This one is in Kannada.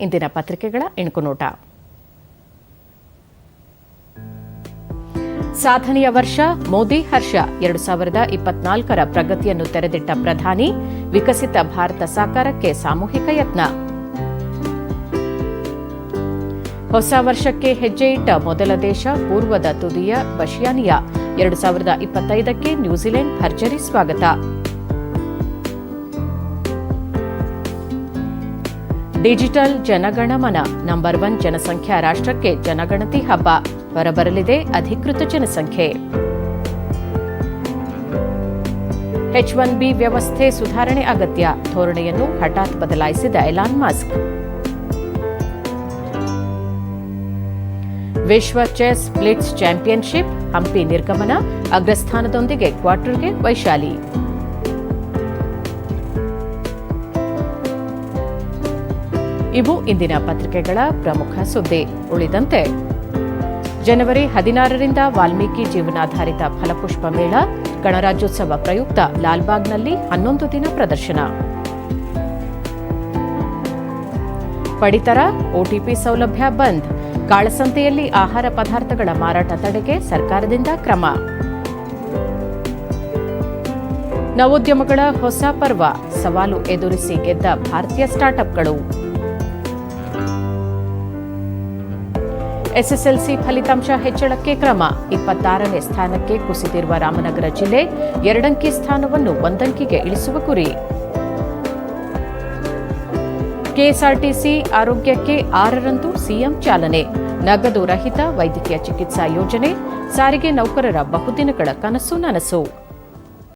ಇಂದಿನ ಪತ್ರಿಕೆಗಳ ಇಣುಕುನೋಟ ಸಾಧನೆಯ ವರ್ಷ, ಮೋದಿ ಹರ್ಷ. ಎರಡು ಸಾವಿರದ ಇಪ್ಪತ್ನಾಲ್ಕರ ಪ್ರಗತಿಯನ್ನು ತೆರೆದಿಟ್ಟ ಪ್ರಧಾನಿ, ವಿಕಸಿತ ಭಾರತ ಸಾಕಾರಕ್ಕೆ ಸಾಮೂಹಿಕ ಯತ್ನ. ಹೊಸ ವರ್ಷಕ್ಕೆ ಹೆಜ್ಜೆ ಇಟ್ಟ ಮೊದಲ ದೇಶ, ಪೂರ್ವದ ತುದಿಯ ಬಶಿಯಾನಿಯಾ ಎರಡು ಸಾವಿರದ ಇಪ್ಪತ್ತೈದಕ್ಕೆ ನ್ಯೂಜಿಲೆಂಡ್ ಭರ್ಜರಿ ಸ್ವಾಗತ. ಡಿಜಿಟಲ್ ಜನಗಣಮನ ನಂಬರ್ ಒನ್ ಜನಸಂಖ್ಯಾ ರಾಷ್ಟ್ರಕ್ಕೆ ಜನಗಣತಿ ಹಬ್ಬ. ಹೊರಬರಲಿದೆ ಅಧಿಕೃತ ಜನಸಂಖ್ಯೆ. ಎಚ್ ಒನ್ ಬಿ ವ್ಯವಸ್ಥೆ ಸುಧಾರಣೆ ಅಗತ್ಯ. ಧೋರಣೆಯನ್ನು ಹಠಾತ್ ಬದಲಾಯಿಸಿದ ಎಲಾನ್ ಮಸ್ಕ್ ವಿಶ್ವ ಚೆಸ್ ಬ್ಲಿಟ್ಸ್ ಚಾಂಪಿಯನ್ಶಿಪ್ ಹಂಪಿ ನಿರ್ಗಮನ ಅಗ್ರಸ್ಥಾನದೊಂದಿಗೆ ಕ್ವಾರ್ಟರ್ಗೆ ವೈಶಾಲಿ. ಇವು ಇಂದಿನ ಪತ್ರಿಕೆಗಳ ಪ್ರಮುಖ ಸುದ್ದಿ. ಉಳಿದಂತೆ, ಜನವರಿ ಹದಿನಾರರಿಂದ ವಾಲ್ಮೀಕಿ ಜೀವನಾಧಾರಿತ ಫಲಪುಷ್ಪ ಮೇಳ, ಗಣರಾಜ್ಯೋತ್ಸವ ಪ್ರಯುಕ್ತ ಲಾಲ್ಬಾಗ್ನಲ್ಲಿ ಹನ್ನೊಂದು ದಿನ ಪ್ರದರ್ಶನ. ಪಡಿತರ ಒಟಿಪಿ ಸೌಲಭ್ಯ ಬಂದ್. ಕಾಳಸಂತೆಯಲ್ಲಿ ಆಹಾರ ಪದಾರ್ಥಗಳ ಮಾರಾಟ ತಡೆಗೆ ಸರ್ಕಾರದಿಂದ ಕ್ರಮ. ನವೋದ್ಯಮಗಳ ಹೊಸ ಪರ್ವ. ಸವಾಲು ಎದುರಿಸಿ ಗೆದ್ದ ಭಾರತೀಯ ಸ್ಟಾರ್ಟ್ಅಪ್ಗಳು. ಎಸ್ಎಸ್ಎಲ್ಸಿ ಫಲಿತಾಂಶ ಹೆಚ್ಚಳಕ್ಕೆ ಕ್ರಮ. ಇಪ್ಪತ್ತಾರನೇ ಸ್ಥಾನಕ್ಕೆ ಕುಸಿದಿರುವ ರಾಮನಗರ ಜಿಲ್ಲೆ ಎರಡಂಕಿ ಸ್ಥಾನವನ್ನು ಒಂದಂಕಿಗೆ ಇಳಿಸುವ ಗುರಿ. ಕೆಎಸ್ಆರ್ಟಿಸಿ ಆರೋಗ್ಯಕ್ಕೆ ಆರರಂದು ಸಿಎಂ ಚಾಲನೆ. ನಗದು ರಹಿತ ವೈದ್ಯಕೀಯ ಚಿಕಿತ್ಸಾ ಯೋಜನೆ. ಸಾರಿಗೆ ನೌಕರರ ಬಹುದಿನಗಳ ಕನಸು ನನಸು.